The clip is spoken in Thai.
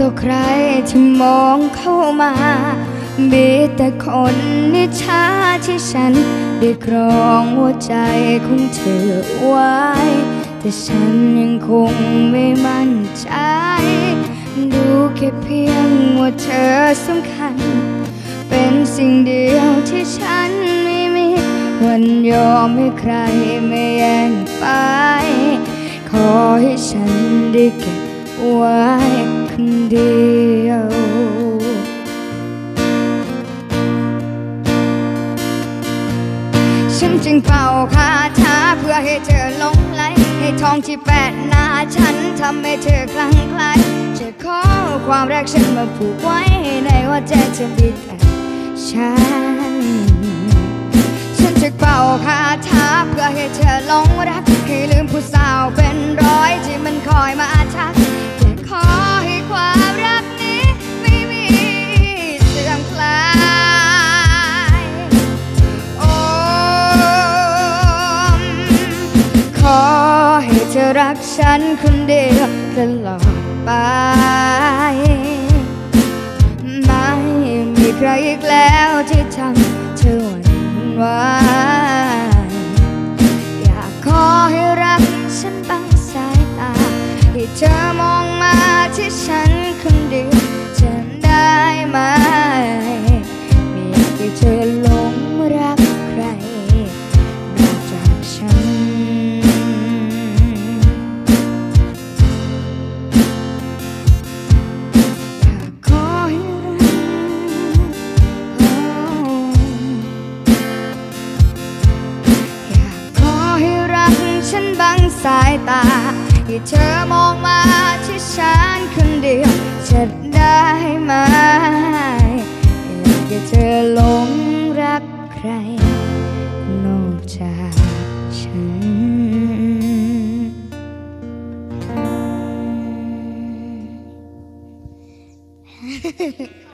ต่อใครที่มองเข้ามามีแต่คนนิชาที่ฉัน ได้ครองหัวใจของเธอไว้ แต่ฉันยังคงไม่มั่นใจ ดูแค่เพียงว่าเธอสำคัญ เป็นสิ่งเดียวที่ฉันไม่มี วันยอมให้ใครไม่แย่งไป ขอให้ฉันได้เก็บไว้ คนเดียวฉันจึงเป่าคาถาเพื่อให้เธอหลงไหลให้ทองที่แปดหน้าฉันทำให้เธอคลั่งไคล้จะขอความรักฉันมาผูกไว้ในหัวใจเธอมีแต่ฉัน ฉันจะเป่าคาถาเพื่อให้เธอหลงรัก อให้เธอรักฉันคนเดียวตลอดไป ไม่มีใครอีกแล้วที่ทำเธอหวั่นไหวอยากขอให้รักฉันตั้งสายตาให้เธอ สายตาให้เธอมองมาที่ฉันคนเดียวจะได้ไหมอยากให้เธอหลงรักใคร นอกจากฉัน